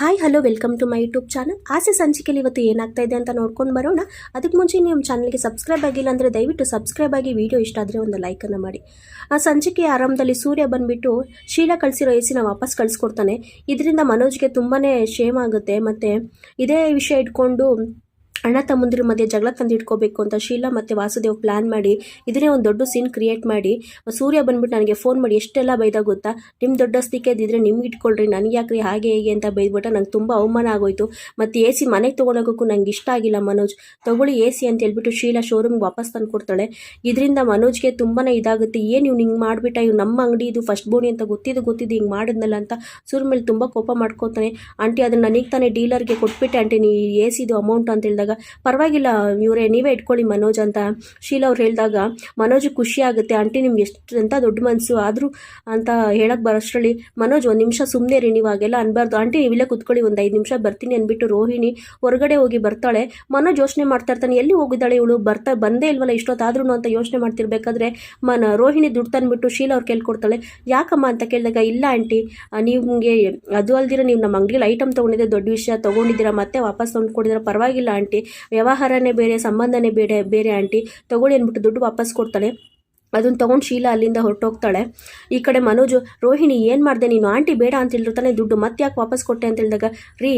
Hi hello welcome to my YouTube channel ಆಸೆ ಸಂಚಿಕೆಯಲ್ಲಿ ಇವತ್ತು ಏನಾಗ್ತಾ ಇದೆ ಅಂತ ನೋಡ್ಕೊಂಡು ಬರೋಣ. ಅದಕ್ಕೆ ಮುಂಚೆ ನೀವು ಚಾನಲ್ಗೆ ಸಬ್ಸ್ಕ್ರೈಬ್ ಆಗಿಲ್ಲ ಅಂದರೆ ದಯವಿಟ್ಟು ಸಬ್ಸ್ಕ್ರೈಬ್ ಆಗಿ ವಿಡಿಯೋ ಇಷ್ಟ ಆದರೆ ಒಂದು ಲೈಕನ್ನು ಮಾಡಿ. ಆ ಸಂಚಿಕೆಯ ಆರಂಭದಲ್ಲಿ ಸೂರ್ಯ ಬಂದುಬಿಟ್ಟು ಶೀಲಾ ಕಳಿಸಿರೋ ಎಸಿನ ವಾಪಸ್ ಕಳಿಸ್ಕೊಡ್ತಾನೆ. ಇದರಿಂದ ಮನೋಜ್ಗೆ ತುಂಬಾ ಶೇಮ್ ಆಗುತ್ತೆ. ಮತ್ತು ಇದೇ ವಿಷಯ ಇಟ್ಕೊಂಡು ಅಣ್ಣ ತಮ್ಮಂದಿರ ಮಧ್ಯೆ ಜಗಳ ತಂದು ಇಟ್ಕೋಬೇಕು ಅಂತ ಶೀಲಾ ಮತ್ತು ವಾಸುದೇವ್ ಪ್ಲ್ಯಾನ್ ಮಾಡಿ, ಇದನ್ನೇ ಒಂದು ದೊಡ್ಡ ಸೀನ್ ಕ್ರಿಯೇಟ್ ಮಾಡಿ, ಸೂರ್ಯ ಬಂದ್ಬಿಟ್ಟು ನನಗೆ ಫೋನ್ ಮಾಡಿ, ಎಷ್ಟೆಲ್ಲ ಬೈದಾಗ ಗೊತ್ತಾ? ನಿಮ್ಮ ದೊಡ್ಡಸ್ತಿಕೆ ಇದ್ದಿದ್ರೆ ನಿಮ್ಗೆ ಇಟ್ಕೊಳ್ರಿ, ನನಗೆ ಯಾಕ್ರಿ ಹಾಗೆ ಹೇಗೆ ಅಂತ ಬೈದ್ಬಿಟ್ಟ ನಂಗೆ ತುಂಬ ಅವಮಾನ ಆಗೋಯ್ತು. ಮತ್ತು ಎ ಸಿ ಮನೆಗೆ ತೊಗೊಳೋಕ್ಕೂ ನಂಗೆ ಇಷ್ಟ ಆಗಿಲ್ಲ ಮನೋಜ್. ತಗೊಳ್ಳಿ ಎ ಸಿ ಅಂತ ಹೇಳ್ಬಿಟ್ಟು ಶೀಲಾ ಶೋರೂಮ್ಗೆ ವಾಪಸ್ ತಂದು ಕೊಡ್ತಾಳೆ ಇದರಿಂದ ಮನೋಜ್ಗೆ ತುಂಬಾ ಇದಾಗುತ್ತೆ. ಏನು ಇವ್ನು ಹಿಂಗೆ ಮಾಡಿಬಿಟ್ಟ? ಇವ್ ನಮ್ಮ ಅಂಗಡಿ ಇದು ಫಸ್ಟ್ ಬೋಣಿ ಅಂತ ಗೊತ್ತಿದ್ದು ಗೊತ್ತಿದ್ದು ಹಿಂಗೆ ಮಾಡಿದ್ನಲ್ಲ ಅಂತ ಸೂರ್ಯ ಮೇಲೆ ತುಂಬ ಕೋಪ ಮಾಡ್ಕೋತಾನೆ. ಆಂಟಿ, ಅದನ್ನು ನನಗೆ ತಾನೇ ಡೀಲರ್ಗೆ ಕೊಟ್ಬಿಟ್ಟೆ, ಆಂಟಿ. ನೀ ಎ ಸಿದು ಅಮೌಂಟ್ ಅಂತ ಹೇಳಿದಾಗ ಪರವಾಗಿಲ್ಲ, ಇವರೇ, ನೀವೇ ಇಟ್ಕೊಳ್ಳಿ ಮನೋಜ್ ಅಂತ. ಶೀಲಾ ಅವ್ರು ಹೇಳಿದಾಗ, ಮನೋಜ್ ಖುಷಿ ಆಗುತ್ತೆ, ಆಂಟಿ ನಿಮ್ಗೆ ಎಷ್ಟು ಅಂತ ದೊಡ್ಡ ಮನಸ್ಸು ಆದರೂ ಅಂತ ಹೇಳಕ್ಕೆ ಬರೋಷ್ಟರಲ್ಲಿ ಮನೋಜ್ ಒಂದು ನಿಮಿಷ ಸುಮ್ಮನೆ ರೀ ನೀವು ಹಾಗೆಲ್ಲ ಅನ್ಬಾರ್ದು. ಆಂಟಿ ನೀವಿಲ್ಲೇ ಕುತ್ಕೊಳ್ಳಿ, ಒಂದು ಐದು ನಿಮಿಷ ಬರ್ತೀನಿ ಅಂದ್ಬಿಟ್ಟು ರೋಹಿಣಿ ಹೊರಗಡೆ ಹೋಗಿ ಬರ್ತಾಳೆ. ಮನೋಜ್ ಯೋಚನೆ ಮಾಡ್ತಾ ಇರ್ತಾನೆ, ಎಲ್ಲಿ ಹೋಗಿದ್ದಾಳೆ ಇವಳು? ಬರ್ತಾ, ಬಂದೇ ಇಲ್ವಲ್ಲ ಇಷ್ಟೊತ್ತಾದ್ರೂ ಅಂತ ಯೋಚನೆ ಮಾಡ್ತಿರ್ಬೇಕಾದ್ರೆ? ಮನ, ರೋಹಿಣಿ ದುಡ್ಡು ತಂದ್ಬಿಟ್ಟು ಶೀಲಾ ಅವ್ರು ಕೇಳ್ಕೊಡ್ತಾಳೆ ಯಾಕಮ್ಮ ಅಂತ ಕೇಳಿದಾಗ, ಇಲ್ಲ ಆಂಟಿ, ನಿಮಗೆ, ಅದು ಅಲ್ದಿರ ನೀವು ನಮ್ಮ ಅಂಗಡಿಯಲ್ಲಿ ಐಟಮ್ ತೊಗೊಂಡಿದ್ದೆ, ದೊಡ್ಡ ವಿಷಯ ತೊಗೊಂಡಿದ್ದೀರಾ, ಮತ್ತೆ ವಾಪಸ್ ತೊಗೊಂಡ್ಕೊಂಡಿದ್ದೀರಾ ಪರವಾಗಿಲ್ಲ ಆಂಟಿ. ವ್ಯವಹಾರನೇ ಬೇರೆ ಸಂಬಂಧನೇ ಬೇರೆ ಬೇರೆ ಆಂಟಿ. ತಗೊಳ್ಳಿ ಅಂದ್ಬಿಟ್ಟು ದುಡ್ಡು ವಾಪಸ್ ಕೊಡ್ತಾಳೆ. ಅದನ್ನು ತೊಗೊಂಡು ಶೀಲಾ ಅಲ್ಲಿಂದ ಹೊರಟೋಗ್ತಾಳೆ. ಈ ಕಡೆ ಮನೋಜು, ರೋಹಿಣಿ, ಏನು ಮಾಡಿದೆ ನೀನು? ಆಂಟಿ ಬೇಡ ಅಂತ ಹೇಳಿರ್ತಾನೆ ದುಡ್ಡು ಮತ್ತೆ ಯಾಕೆ ವಾಪಸ್ ಕೊಟ್ಟೆ ಅಂತ ಹೇಳಿದಾಗ ರೀ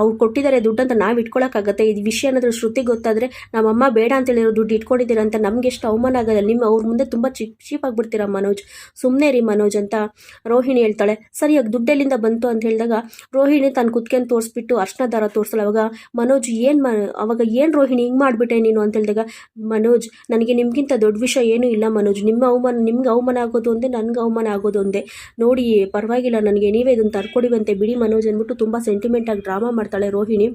ಅವ್ರು ಕೊಟ್ಟಿದ್ದಾರೆ ದುಡ್ಡು ಅಂತ ನಾವು ಇಟ್ಕೊಳಕ್ಕಾಗತ್ತೆ. ಇದು ವಿಷಯ ಅನ್ನೋದ್ರ ಶ್ರುತಿ ಗೊತ್ತಾದರೆ ನಮ್ಮಮ್ಮ ಬೇಡ ಅಂತ ಹೇಳಿರೋ ದುಡ್ಡು ಇಟ್ಕೊಂಡಿದ್ದೀರ ಅಂತ ನಮ್ಗೆ ಎಷ್ಟು ಅವಮಾನ ಆಗೋಲ್ಲ ನಿಮ್ಮ ಅವ್ರ ಮುಂದೆ ತುಂಬ ಚೀಪ್ ಚೀಪ್ ಆಗಿಬಿಡ್ತೀರಾ ಮನೋಜ್? ಸುಮ್ಮನೆ ರೀ ಮನೋಜ್ ಅಂತ ರೋಹಿಣಿ ಹೇಳ್ತಾಳೆ. ಸರಿಯಾಗಿ ದುಡ್ಡೆಲ್ಲಿಂದ ಬಂತು? ಅಂತ ಹೇಳಿದಾಗ, ರೋಹಿಣಿ ತಾನು ಕುತ್ಕೊಂಡು ತೋರಿಸ್ಬಿಟ್ಟು ಅರ್ಶನ ದಾರ ತೋರಿಸಲ್ಲ, ಅವಾಗ ಮನೋಜ್ ಏನು ಮ, ಅವಾಗ ಏನು ರೋಹಿಣಿ ಹಿಂಗೆ ಮಾಡಿಬಿಟ್ಟೆ ನೀನು? ಅಂತ ಹೇಳಿದಾಗ, ಮನೋಜ್, ನನಗೆ ನಿಮಗಿಂತ ದೊಡ್ಡ ವಿಷಯ ಏನೂ ಇಲ್ಲ ಮನೋಜ್. ನಿಮ್ಮ ಅವಮಾನ, ನಿಮ್ಗೆ ಅವಮಾನ ಆಗೋದು ಒಂದೇ, ನನಗೆ ಅವಮಾನ ಆಗೋದು ಒಂದೇ. ನೋಡಿ, ಪರವಾಗಿಲ್ಲ, ನನಗೆ ನೀವೇ ಇದನ್ನು ತರ್ಕೊಡಿವಂತೆ ಬಿಡಿ ಮನೋಜ್ ಅಂದ್ಬಿಟ್ಟು ತುಂಬ ಸೆಂಟಿಮೆಂಟಾಗಿ ಡ್ರಾಮಾ ಮಾಡ್ತಾಳೆ ರೋಹಿಣಿ.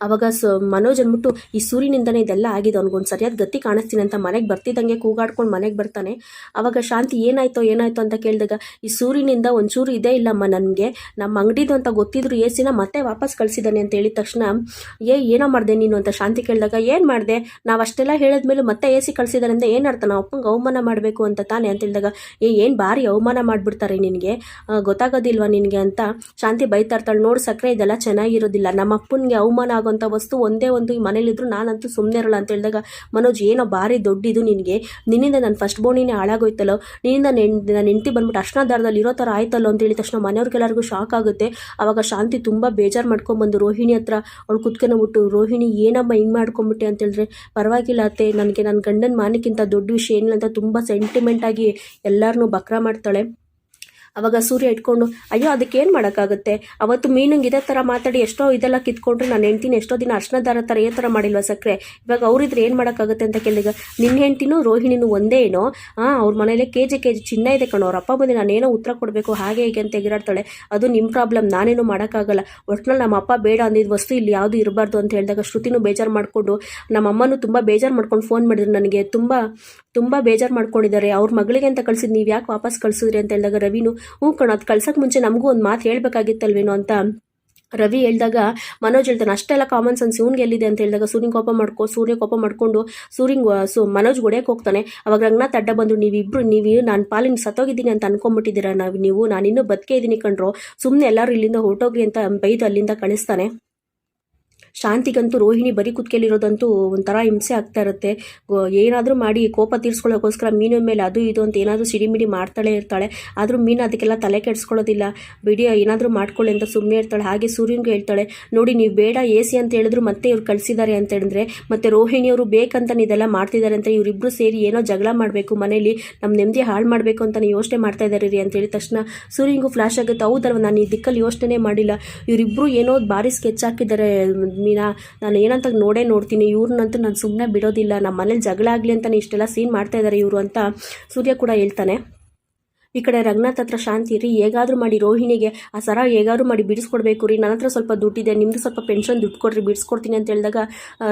ಅವಾಗ ಸ ಮನೋಜ್ ಅಂದ್ಬಿಟ್ಟು ಈ ಸೂರ್ಯನಿಂದನೇ ಇದೆಲ್ಲ ಆಗಿದೆ, ಅವ್ನಿಗೊಂದು ಸರಿಯಾದ ಗತಿ ಕಾಣಿಸ್ತೀನಿ ಅಂತ ಮನೆಗೆ ಬರ್ತಿದ್ದಂಗೆ ಕೂಗಾಡ್ಕೊಂಡು ಮನೆಗೆ ಬರ್ತಾನೆ. ಅವಾಗ ಶಾಂತಿ, ಏನಾಯ್ತೋ ಏನಾಯ್ತೋ ಅಂತ ಕೇಳಿದಾಗ, ಈ ಸೂರ್ಯನಿಂದ ಒಂಚೂರು ಇದೇ ಇಲ್ಲಮ್ಮ ನನಗೆ. ನಮ್ಮ ಅಂಗಡಿದು ಅಂತ ಗೊತ್ತಿದ್ರು ಏಸಿನ ಮತ್ತೆ ವಾಪಸ್ ಕಳಿಸಿದ್ದಾನೆ ಅಂತ ಹೇಳಿದ ತಕ್ಷಣ, ಏ, ಏನೋ ಮಾಡಿದೆ ನೀನು? ಅಂತ ಶಾಂತಿ ಕೇಳಿದಾಗ, ಏನು ಮಾಡಿದೆ? ನಾವು ಅಷ್ಟೆಲ್ಲ ಹೇಳಿದ್ಮೇಲೆ ಮತ್ತೆ ಎ ಸಿ ಕಳಿಸಿದಾರೆ ಅಂತ ಏನು ಅರ್ಥ? ನಾವು ಅಪ್ಪಂಗೆ ಅವಮಾನ ಮಾಡಬೇಕು ಅಂತ ತಾನೆ ಅಂತ ಹೇಳಿದಾಗ, ಏ, ಏನು ಭಾರಿ ಅವಮಾನ ಮಾಡಿಬಿಡ್ತಾರೆ ನಿನಗೆ? ಗೊತ್ತಾಗೋದಿಲ್ವಾ ನಿನಗೆ? ಅಂತ ಶಾಂತಿ ಬೈತಾ ಇರ್ತಾಳೆ. ನೋಡಿ ಸಕ್ಕರೆ ಇದೆಲ್ಲ ಚೆನ್ನಾಗಿರೋದಿಲ್ಲ. ನಮ್ಮ ಅಪ್ಪನಿಗೆ ಅವಮಾನ ಆಗೋಂಥ ವಸ್ತು ಒಂದೇ ಒಂದು ಈ ಮನೇಲಿದ್ರು ನಾನಂತೂ ಸುಮ್ಮನೆ ಇರಲ್ಲ ಅಂತ ಹೇಳಿದಾಗ, ಮನೋಜ್, ಏನೋ ಭಾರಿ ದೊಡ್ಡಿದು ನಿನಗೆ. ನಿನ್ನಿಂದ ನನ್ನ ಫಸ್ಟ್ ಬೋಣಿನೇ ಹಾಳಾಗೋಯ್ತಲ್ಲೋ? ನಿನ್ನಿಂದ ನನ್ನ ಹೆಂಡತಿ ಬಂದ್ಬಿಟ್ಟು ಅಷ್ಟ ದಾರದಲ್ಲಿ ಇರೋ ಥರ ಆಯ್ತಲ್ಲೋ? ಅಂತ ಹೇಳಿದ ತಕ್ಷಣ ಮನೆಯವ್ರಿಗೆಲ್ಲರಿಗೂ ಶಾಕ್ ಆಗುತ್ತೆ. ಆವಾಗ ಶಾಂತಿ ತುಂಬ ಬೇಜಾರು ಮಾಡ್ಕೊಂಬಂದು ರೋಹಿಣಿ ಹತ್ರ ಅವಳು ಕುತ್ಕೊಂಡ್ಬಿಟ್ಟು ರೋಹಿಣಿ, ಏನಮ್ಮ ಹಿಂಗೆ ಮಾಡ್ಕೊಂಬಿಟ್ಟೆ? ಅಂತ ಹೇಳಿದ್ರೆ, ಪರವಾಗಿಲ್ಲ ಅತ್ತೆ, ನನಗೆ ನನ್ನ ಗಂಡನ ಮಾನಕ್ಕಿಂತ ದೊಡ್ಡ ವಿಷಯ ಏನಿಲ್ಲ ಅಂತ ತುಂಬ ಸೆಂಟಿಮೆಂಟಾಗಿ ಎಲ್ಲರನ್ನೂ ಬಕ್ರ ಮಾಡ್ತಾಳೆ. ಅವಾಗ ಸೂರ್ಯ ಇಟ್ಕೊಂಡು, ಅಯ್ಯೋ, ಅದಕ್ಕೆ ಏನು ಮಾಡೋಕ್ಕಾಗುತ್ತೆ? ಅವತ್ತು ಮೀನಂಗೆ ಇದೇ ಥರ ಮಾತಾಡಿ ಎಷ್ಟೋ ಇದೆಲ್ಲ ಕಿತ್ಕೊಂಡ್ರೆ, ನಾನು ಹೆಂಡ್ತೀನಿ ಎಷ್ಟೋ ದಿನ ಅರ್ಶನದಾರ ಥರ ಏ ಥರ ಮಾಡಿಲ್ವ ಸಕ್ಕರೆ ಇವಾಗ ಅವ್ರಿದ್ರೆ ಏನು ಮಾಡೋಕ್ಕಾಗುತ್ತೆ ಅಂತ ಕೇಳಿದಾಗ ನಿನ್ನ ಹೆಂಡ್ತಿನೂ ರೋಹಿಣಿನೂ ಒಂದೇ ಏನೋ? ಹಾಂ ಅವ್ರ ಮನೇಲಿ ಕೆ ಜಿ ಕೆ ಜಿ ಚಿನ್ನ ಇದೆ ಕಣೋ, ಅವ್ರ ಅಪ್ಪ ಬಂದು ನಾನೇನೋ ಉತ್ತರ ಕೊಡಬೇಕು, ಹಾಗೆ ಹೀಗೆ ಅಂತ ಎಗಿರಾಡ್ತಾಳೆ. ಅದು ನಿಮ್ಮ ಪ್ರಾಬ್ಲಮ್, ನಾನೇನು ಮಾಡೋಕ್ಕಾಗಲ್ಲ. ಒಟ್ನಲ್ಲಿ ನಮ್ಮ ಅಪ್ಪ ಬೇಡ ಅಂದಿದ್ದ ವಸ್ತು ಇಲ್ಲಿ ಯಾವುದು ಇರಬಾರ್ದು ಅಂತ ಹೇಳಿದಾಗ ಶ್ರುತಿನೂ ಬೇಜಾರು ಮಾಡಿಕೊಂಡು ನಮ್ಮ ಅಮ್ಮನೂ ತುಂಬ ಬೇಜಾರು ಮಾಡ್ಕೊಂಡು ಫೋನ್ ಮಾಡಿದ್ರು ನನಗೆ. ತುಂಬ ತುಂಬ ಬೇಜಾರು ಮಾಡ್ಕೊಂಡಿದ್ದಾರೆ. ಅವ್ರ ಮಗಳಿಗೆ ಅಂತ ಕಳ್ಸಿದ್ ನೀವು ಯಾಕೆ ವಾಪಸ್ ಕಳ್ಸಿದ್ರಿ ಅಂತ ಹೇಳಿದಾಗ ರವಿನು, ಹ್ಞೂ ಕಣ, ಅದು ಕಳ್ಸೋಕೆ ಮುಂಚೆ ನಮಗೂ ಒಂದು ಮಾತು ಹೇಳಬೇಕಾಗಿತ್ತಲ್ವೇನೋ ಅಂತ ರವಿ ಹೇಳಿದಾಗ, ಮನೋಜ್ ಹೇಳ್ತಾನೆ, ಅಷ್ಟೆಲ್ಲ ಕಾಮನ್ ಸೆನ್ಸ್ ಇವ್ನಿಗೆ ಎಲ್ಲಿದೆ ಅಂತ ಹೇಳಿದಾಗ ಸೂರ್ಯನ ಕೋಪ ಮಾಡ್ಕೊ, ಸೂರ್ಯ ಕೋಪ ಮಾಡ್ಕೊಂಡು ಸೂರ್ಯ ಸು, ಮನೋಜ್ ಹೊಡೆಯಕ್ಕೆ ಹೋಗ್ತಾನೆ. ಅವಾಗ ರಂಗನಾಥ್ ಅಡ್ಡ ಬಂದು ನೀವಿಬ್ರು, ನೀವು ನಾನು ಪಾಲಿನ ಸತ್ತೋಗಿದ್ದೀನಿ ಅಂತ ಅನ್ಕೊಂಬಿಟ್ಟಿದ್ದೀರಾ? ನಾವು, ನೀವು, ನಾನು ಇನ್ನೂ ಬದುಕೇ ಇದ್ದೀನಿ ಕಣ್ರೋ ಸುಮ್ಮನೆ ಎಲ್ಲರೂ ಇಲ್ಲಿಂದ ಹೊರಟೋಗ್ರಿ ಅಂತ ಬೈದು ಅಲ್ಲಿಂದ ಕಳಿಸ್ತಾನೆ. ಶಾಂತಿಗಂತೂ ರೋಹಿಣಿ ಬರೀ ಕುತ್ಕೇಲಿರೋದಂತೂ ಒಂಥರ ಹಿಂಸೆ ಆಗ್ತಾ ಇರುತ್ತೆ. ಏನಾದರೂ ಮಾಡಿ ಕೋಪ ತೀರ್ಸ್ಕೊಳ್ಳೋಕ್ಕೋಸ್ಕರ ಮೀನಿನ ಮೇಲೆ ಅದು ಇದು ಅಂತ ಏನಾದರೂ ಸಿಡಿಮಿಡಿ ಮಾಡ್ತಾಳೆ ಇರ್ತಾಳೆ. ಆದರೂ ಮೀನು ಅದಕ್ಕೆಲ್ಲ ತಲೆ ಕೆಡಿಸ್ಕೊಳ್ಳೋದಿಲ್ಲ. ಬಿಡಿ, ಏನಾದರೂ ಮಾಡ್ಕೊಳ್ಳಿ ಅಂತ ಸುಮ್ಮನೆ ಇರ್ತಾಳೆ. ಹಾಗೆ ಸೂರ್ಯನಿಗೆ ಹೇಳ್ತಾಳೆ, ನೋಡಿ, ನೀವು ಬೇಡ ಎ ಸಿ ಅಂತ ಹೇಳಿದ್ರು ಮತ್ತೆ ಇವ್ರು ಕಳಿಸಿದ್ದಾರೆ ಅಂತ ಹೇಳಿದ್ರೆ, ಮತ್ತೆ ರೋಹಿಣಿಯವರು ಬೇಕಂತ ಇದೆಲ್ಲ ಮಾಡ್ತಿದ್ದಾರೆ ಅಂತ ಇವರಿಬ್ಬರು ಸೇರಿ ಏನೋ ಜಗಳ ಮಾಡಬೇಕು ಮನೇಲಿ ನಮ್ಮ ನೆಮ್ಮದಿ ಹಾಳು ಮಾಡಬೇಕು ಅಂತ ಯೋಚನೆ ಮಾಡ್ತಾ ಇದ್ದಾರೆ ರೀ ಅಂತ ಹೇಳಿದ ತಕ್ಷಣ ಸೂರ್ಯಂಗೂ ಫ್ಲಾಶ್ ಆಗುತ್ತೆ. ಹೌದಲ್ವ, ನಾನು ಈ ದಿಕ್ಕಲ್ಲಿ ಯೋಚನೆ ಮಾಡಿಲ್ಲ. ಇವರಿಬ್ಬರು ಏನೋ ಭಾರಿ ಸ್ಕೆಚ್ ಹಾಕಿದ್ದಾರೆ ಮೀನಾ, ನಾನು ಏನಂತ ನೋಡೇ ನೋಡ್ತೀನಿ. ಇವ್ರನ್ನಂತೂ ನಾನು ಸುಮ್ಮನೆ ಬಿಡೋದಿಲ್ಲ. ನಮ್ಮ ಮನೇಲಿ ಜಗಳ ಆಗಲಿ ಅಂತ ಇಷ್ಟೆಲ್ಲ ಸೀನ್ ಮಾಡ್ತಾ ಇದ್ದಾರೆ ಇವರು ಅಂತ ಸೂರ್ಯ ಕೂಡ ಹೇಳ್ತಾನೆ. ಈ ಕಡೆ ರಂಗನಾಥ್ ಹತ್ರ ಶಾಂತಿ ರೀ ಹೇಗಾದರೂ ಮಾಡಿ ರೋಹಿಣಿಗೆ ಆ ಸರ ಹೇಗಾದರೂ ಮಾಡಿ ಬಿಡಿಸ್ಕೊಡ್ಬೇಕು ರೀ. ನನ್ನ ಹತ್ರ ಸ್ವಲ್ಪ ದುಡ್ಡಿದೆ, ನಿಮ್ದು ಸ್ವಲ್ಪ ಪೆನ್ಷನ್ ದುಡ್ಡು ಕೊಡ್ರಿ, ಬಿಡಿಸ್ಕೊಡ್ತೀನಿ ಅಂತ ಹೇಳಿದಾಗ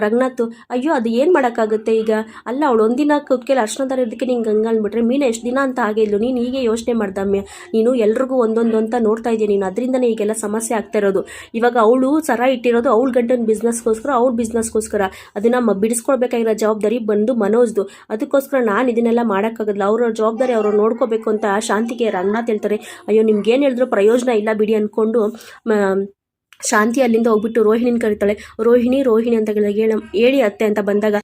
ರಂಗನಾಥ್, ಅಯ್ಯೋ, ಅದು ಏನು ಮಾಡೋಕ್ಕಾಗುತ್ತೆ ಈಗ? ಅಲ್ಲ, ಅವಳು ಒಂದಿನ ಅರ್ಶನ ಥರ ಇದಕ್ಕೆ ನಿಂಗೆ ಅಂದ್ಬಿಟ್ರೆ ಮೀನು ಎಷ್ಟು ದಿನ ಅಂತ ಆಗೇ ಇಲ್ಲು ನೀನು ಹೀಗೆ ಯೋಚನೆ ಮಾಡ್ದಮ್ಮೆ ನೀನು ಎಲ್ರಿಗೂ ಒಂದೊಂದು ಅಂತ ನೋಡ್ತಾ ಇದೆಯಾ ನೀನು? ಅದರಿಂದನೇ ಈಗೆಲ್ಲ ಸಮಸ್ಯೆ ಆಗ್ತಾ ಇರೋದು. ಇವಾಗ ಅವಳು ಸರ ಇಟ್ಟಿರೋದು ಅವಳು ಗಂಡನ ಬಿಸ್ನೆಸ್ಗೋಸ್ಕರ ಅವ್ಳ ಬಿಸ್ನೆಸ್ಗೋಸ್ಕರ ಅದನ್ನು ಮ, ಬಿಡಿಸ್ಕೊಡ್ಬೇಕಾಗಿರೋ ಜವಾಬ್ದಾರಿ ಬಂದು ಮನೋಜ್ದು. ಅದಕ್ಕೋಸ್ಕರ ನಾನು ಇದನ್ನೆಲ್ಲ ಮಾಡೋಕ್ಕಾಗಲ್ಲ ಅವರ ಜವಾಬ್ದಾರಿ ಅವರು ನೋಡ್ಕೋಬೇಕು ಅಂತ ಶಾಂತಿಗೆ ರಂಗನಾಥ್ ಹೇಳ್ತಾರೆ, ಅಯ್ಯೋ ನಿಮ್ಗೇನು ಹೇಳಿದ್ರು ಪ್ರಯೋಜನ ಇಲ್ಲ ಬಿಡಿ ಅಂದ್ಕೊಂಡು ಶಾಂತಿ ಅಲ್ಲಿಂದ ಹೋಗ್ಬಿಟ್ಟು ರೋಹಿಣಿನ ಕರೀತಾಳೆ. ರೋಹಿಣಿ ರೋಹಿಣಿ ಅಂತ ಹೇಳ ಹೇಳಿ ಅತ್ತೆ ಅಂತ ಬಂದಾಗ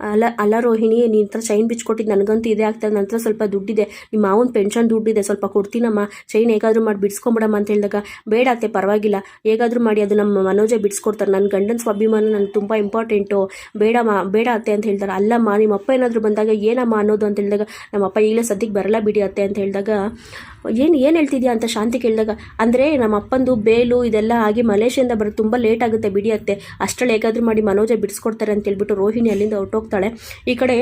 ಅಲ್ಲ ಅಲ್ಲ ರೋಹಿಣಿ ನಿನ್ನ ಹತ್ರ ಚೈನ್ ಬಿಚ್ಕೊಟ್ಟಿದ್ದು ನನಗಂತೂ ಇದೇ ಆಗ್ತದೆ ನನ್ನ ಹತ್ರ ಸ್ವಲ್ಪ ದುಡ್ಡಿದೆ. ನಿಮ್ಮ ಮಾವನ ಪೆನ್ಷನ್ ದುಡ್ಡಿದೆ. ಸ್ವಲ್ಪ ಕೊಡ್ತೀನಮ್ಮ. ಚೈನ್ ಹೇಗಾದರೂ ಮಾಡಿ ಬಿಡಿಸ್ಕೊಂಬಿಡಮ್ಮ ಅಂತ ಹೇಳಿದಾಗ, ಬೇಡ ಅತ್ತೆ, ಪರವಾಗಿಲ್ಲ. ಹೇಗಾದರೂ ಮಾಡಿ, ಅದು ನಮ್ಮ ಮನೋಜೆ ಬಿಡಿಸ್ಕೊಡ್ತಾರೆ. ನನ್ನ ಗಂಡನ ಸ್ವಾಭಿಮಾನ ನನಗೆ ತುಂಬ ಇಂಪಾರ್ಟೆಂಟು ಬೇಡಮ್ಮ, ಬೇಡ ಅತ್ತೆ ಅಂತ ಹೇಳ್ತಾರೆ. ಅಲ್ಲಮ್ಮ ನಿಮ್ಮ ಅಪ್ಪ ಏನಾದರೂ ಬಂದಾಗ ಏನಮ್ಮ ಅನ್ನೋದು ಅಂತ ಹೇಳಿದಾಗ, ನಮ್ಮ ಅಪ್ಪ ಈಗಲೇ ಸದ್ಯಕ್ಕೆ ಬರಲ್ಲ ಬಿಡಿ ಅತ್ತೆ ಅಂತ ಹೇಳಿದಾಗ, ಏನು ಏನು ಹೇಳ್ತಿದ್ಯಾ? ಅಂತ ಶಾಂತಿ ಕೇಳಿದಾಗ, ಅಂದರೆ ನಮ್ಮ ಅಪ್ಪಂದು ಬೇಲು ಇದೆಲ್ಲ ಆಗಿ ಮಲೇಷಿಯಿಂದ ಬರೋದು ತುಂಬ ಲೇಟ್ ಆಗುತ್ತೆ ಬಿಡಿ ಅತ್ತೆ. ಅಷ್ಟರಲ್ಲಿ ಹೇಗಾದರೂ ಮಾಡಿ ಮನೋಜ ಬಿಡಿಸ್ಕೊಡ್ತಾರೆ ಅಂತ ಹೇಳ್ಬಿಟ್ಟು ರೋಹಿಣಿ ಅಲ್ಲಿಂದ ಹೊರಟೋಗ್ತಾಳೆ ಈ ಕಡೆ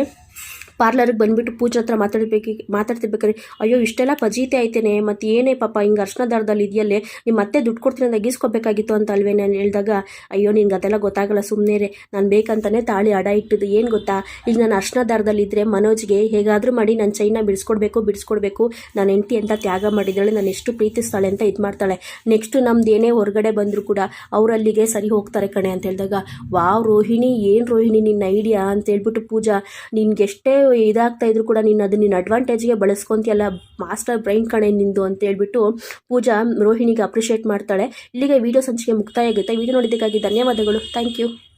ಪಾರ್ಲರ್ಗೆ ಬಂದುಬಿಟ್ಟು ಪೂಜೆ ಹತ್ರ ಮಾತಾಡಬೇಕು, ಮಾತಾಡ್ತಿರ್ಬೇಕಾದ್ರೆ, ಅಯ್ಯೋ, ಇಷ್ಟೆಲ್ಲ ಪಜೀತೆ ಐತೇನೆ ಮತ್ತು ಏನೇ ಪಾಪ, ಹಿಂಗೆ ಅರ್ಶನ ದರದಲ್ಲಿ ಇದೆಯಲ್ಲೇ ನಿಮ್ಮ ಮತ್ತೆ ದುಡ್ಡು ಕೊಡ್ತೀನಿ ಅಂತ ಗೀಸ್ಕೋಬೇಕಾಗಿತ್ತು ಅಂತ ಅಲ್ವೇ ನಾನು ಹೇಳಿದಾಗ, ಅಯ್ಯೋ ನಿಂಗೆ ಅದೆಲ್ಲ ಗೊತ್ತಾಗಲ್ಲ ಸುಮ್ಮನೆ ನಾನು ಬೇಕಂತಾನೆ ತಾಳಿ ಅಡ ಇಟ್ಟಿದ್ದು, ಏನು ಗೊತ್ತಾ? ಈಗ ನಾನು ಅರ್ಶನ ದರದಲ್ಲಿ ಇದ್ದರೆ ಮನೋಜ್ಗೆ ಹೇಗಾದರೂ ಮಾಡಿ ನನ್ನ ಚೈನ ಬಿಡಿಸ್ಕೊಡ್ಬೇಕು ಬಿಡಿಸ್ಕೊಡ್ಬೇಕು, ನಾನು ಹೆಂಡತಿ ಅಂತ ತ್ಯಾಗ ಮಾಡಿದ್ದಾಳೆ, ನಾನು ಎಷ್ಟು ಪ್ರೀತಿಸ್ತಾಳೆ ಅಂತ ಇದು ಮಾಡ್ತಾಳೆ. ನೆಕ್ಸ್ಟು ನಮ್ದು ಏನೇ ಹೊರಗಡೆ ಬಂದರೂ ಕೂಡ ಅವರಲ್ಲಿಗೆ ಸರಿ ಹೋಗ್ತಾರೆ ಕಣೆ ಅಂತ ಹೇಳಿದಾಗ, ವಾವ್, ರೋಹಿಣಿ, ಏನು ರೋಹಿಣಿ ನಿನ್ನ ಐಡಿಯಾ? ಅಂತ ಹೇಳ್ಬಿಟ್ಟು ಪೂಜಾ ನಿನ್ಗೆ ಎಷ್ಟೇ ಇದಾಗ್ತಾ ಇದ್ರು ಕೂಡ ನೀನು ಅದನ್ನ ನಿನ್ನ ಅಡ್ವಾಂಟೇಜ್ಗೆ ಬಳಸ್ಕೊಂತೀಯಲ್ಲ ಮಾಸ್ಟರ್ ಬ್ರೈನ್ ಕಣೆ ನಿಂದು ಅಂತ ಹೇಳ್ಬಿಟ್ಟು ಪೂಜಾ ರೋಹಿಣಿಗೆ ಅಪ್ರಿಷಿಯೇಟ್ ಮಾಡ್ತಾಳೆ. ಇಲ್ಲಿಗೆ ವಿಡಿಯೋ ಸಂಚಿಕೆ ಮುಕ್ತಾಯ ಆಗುತ್ತೆ. ವಿಡಿಯೋ ನೋಡಿದ್ದಕ್ಕಾಗಿ ಧನ್ಯವಾದಗಳು. Thank you